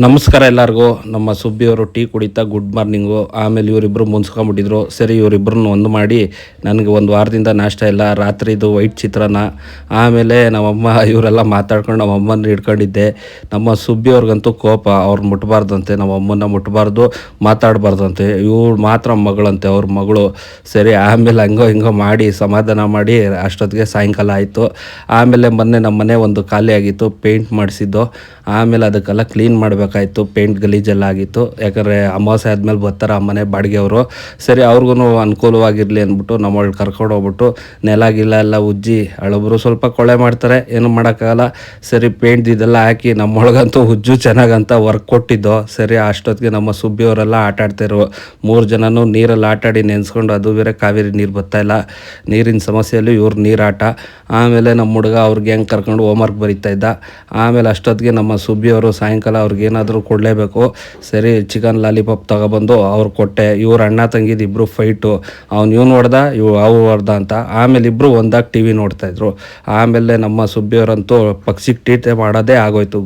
ನಮಸ್ಕಾರ ಎಲ್ಲರಿಗೂ. ನಮ್ಮ ಸುಬ್ಬಿಯವರು ಟೀ ಕುಡಿತಾ ಗುಡ್ ಮಾರ್ನಿಂಗು. ಆಮೇಲೆ ಇವರಿಬ್ಬರು ಮುನ್ಸ್ಕೊಂಬಿಟ್ಟಿದ್ರು. ಸರಿ ಇವರಿಬ್ಬರನ್ನು ಒಂದು ಮಾಡಿ ನನಗೆ ಒಂದು ವಾರದಿಂದ ನಾಷ್ಟ ಇಲ್ಲ. ರಾತ್ರಿದು ವೈಟ್ ಚಿತ್ರಾನ್ನ. ಆಮೇಲೆ ನಮ್ಮಮ್ಮ, ಇವರೆಲ್ಲ ಮಾತಾಡ್ಕೊಂಡು ನಮ್ಮಮ್ಮನ ಹಿಡ್ಕೊಂಡಿದ್ದೆ. ನಮ್ಮ ಸುಬ್ಬಿಯವ್ರಿಗಂತೂ ಕೋಪ. ಅವ್ರು ಮುಟ್ಬಾರ್ದಂತೆ ನಮ್ಮಮ್ಮನ ಮುಟ್ಬಾರ್ದು, ಮಾತಾಡಬಾರ್ದಂತೆ. ಇವ್ರು ಮಾತ್ರ ಮಗಳಂತೆ, ಅವ್ರ ಮಗಳು. ಸರಿ, ಆಮೇಲೆ ಹಂಗೋ ಹಿಂಗೋ ಮಾಡಿ, ಸಮಾಧಾನ ಮಾಡಿ ಅಷ್ಟೊತ್ತಿಗೆ ಸಾಯಂಕಾಲ ಆಯಿತು. ಆಮೇಲೆ ಮೊನ್ನೆ ನಮ್ಮ ಮನೆ ಒಂದು ಖಾಲಿ ಆಗಿತ್ತು ಪೇಂಟ್ ಮಾಡಿಸಿದ್ದು. ಆಮೇಲೆ ಅದಕ್ಕೆಲ್ಲ ಕ್ಲೀನ್ ಮಾಡಬೇಕಾಯ್ತು ಪೇಂಟ್ ಗಲೀಜೆಲ್ಲ ಆಗಿತ್ತು ಯಾಕಂದರೆ ಅಮಾವಾಸ್ಯೆ ಆದಮೇಲೆ ಬರ್ತಾರೆ ಅಮ್ಮನೆ ಮನೆ ಬಾಡಿಗೆಯವರು. ಸರಿ ಅವ್ರಿಗೂ ಅನುಕೂಲವಾಗಿರಲಿ ಅಂದ್ಬಿಟ್ಟು ನಮ್ಮಳು ಕರ್ಕೊಂಡು ಹೋಗ್ಬಿಟ್ಟು ನೆಲ ಗಿಲ್ಲ ಎಲ್ಲ ಉಜ್ಜಿ ಹಳಬ್ರು ಸ್ವಲ್ಪ ಕೊಳೆ ಮಾಡ್ತಾರೆ. ಏನು ಮಾಡೋಕ್ಕಾಗಲ್ಲ. ಸರಿ ಪೇಂಟ್ ಇದೆಲ್ಲ ಹಾಕಿ ನಮ್ಮೊಳಗಂತೂ ಉಜ್ಜು ಚೆನ್ನಾಗಂತ ವರ್ಕ್ ಕೊಟ್ಟಿದ್ದೋ. ಸರಿ, ಅಷ್ಟೊತ್ತಿಗೆ ನಮ್ಮ ಸುಬ್ಬಿಯವರೆಲ್ಲ ಆಟ ಆಡ್ತಿರು ಮೂರು ಜನನೂ ನೀರಲ್ಲಿ ಆಟಾಡಿ ನೆನೆಸ್ಕೊಂಡು ಅದು ಬೇರೆ ಕಾವೇರಿ ನೀರು ಬರ್ತಾಯಿಲ್ಲ ನೀರಿನ ಸಮಸ್ಯೆಯಲ್ಲಿ ಇವ್ರ ನೀರಾಟ. ಆಮೇಲೆ ನಮ್ಮ ಹುಡುಗ ಅವ್ರಿಗೆ ಹೆಂಗೆ ಕರ್ಕೊಂಡು ಹೋಮ್ವರ್ಕ್ ಬರೀತಾ ಇದ್ದ. ಆಮೇಲೆ ಅಷ್ಟೊತ್ತಿಗೆ ನಮ್ಮ ಸುಬ್ಬಿಯವರು ಸಾಯಂಕಾಲ ಅವ್ರಿಗೆ ಏನಾದರೂ ಕೊಡಲೇಬೇಕು. ಸರಿ ಚಿಕನ್ ಲಾಲಿಪಾಪ್ ತಗೊಬಂದು ಅವ್ರು ಕೊಟ್ಟೆ. ಇವ್ರ ಅಣ್ಣ ತಂಗಿದ ಇಬ್ಬರು ಫೈಟು ಅವ್ನು ಇವ್ನು ಹೊಡ್ದ, ಇವ್ ಅವು ಹೊಡ್ದ ಅಂತ. ಆಮೇಲೆ ಇಬ್ಬರು ಒಂದಾಗಿ ಟಿ ವಿ ನೋಡ್ತಾಯಿದ್ರು ಆಮೇಲೆ ನಮ್ಮ ಸುಬ್ಬಿಯವರಂತೂ ಪಕ್ಷಿಗೆ ಟೀಟೆ ಮಾಡೋದೇ ಆಗೋಯ್ತು.